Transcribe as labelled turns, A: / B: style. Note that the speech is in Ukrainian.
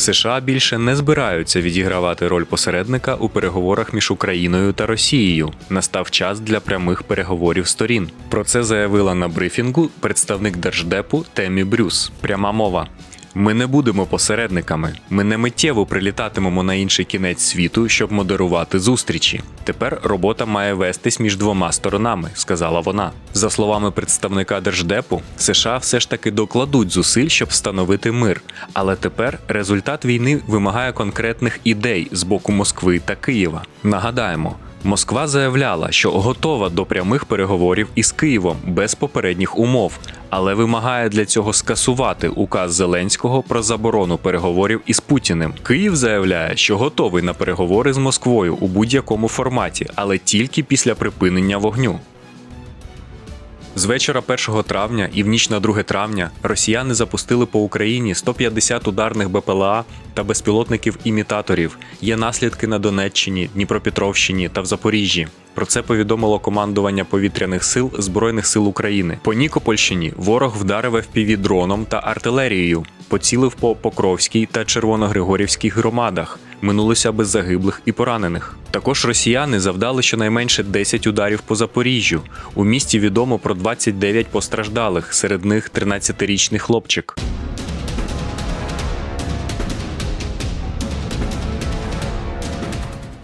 A: США більше не збираються відігравати роль посередника у переговорах між Україною та Росією. Настав час для прямих переговорів сторін. Про це заявила на брифінгу представник держдепу Темі Брюс. Пряма мова. Ми не будемо посередниками. Ми не миттєво прилітатимемо на інший кінець світу, щоб модерувати зустрічі. Тепер робота має вестись між двома сторонами, сказала вона. За словами представника держдепу, США все ж таки докладуть зусиль, щоб встановити мир. Але тепер результат війни вимагає конкретних ідей з боку Москви та Києва. Нагадаємо. Москва заявляла, що готова до прямих переговорів із Києвом без попередніх умов, але вимагає для цього скасувати указ Зеленського про заборону переговорів із Путіним. Київ заявляє, що готовий на переговори з Москвою у будь-якому форматі, але тільки після припинення вогню. З вечора 1 травня і в ніч на 2 травня росіяни запустили по Україні 150 ударних БПЛА та безпілотників-імітаторів. Є наслідки на Донеччині, Дніпропетровщині та в Запоріжжі. Про це повідомило командування повітряних сил Збройних сил України. По Нікопольщині ворог вдарив FPV дроном та артилерією, поцілив по Покровській та Червоногригорівській громадах. Минулося без загиблих і поранених. Також росіяни завдали щонайменше 10 ударів по Запоріжжю. У місті відомо про 29 постраждалих, серед них 13-річний хлопчик.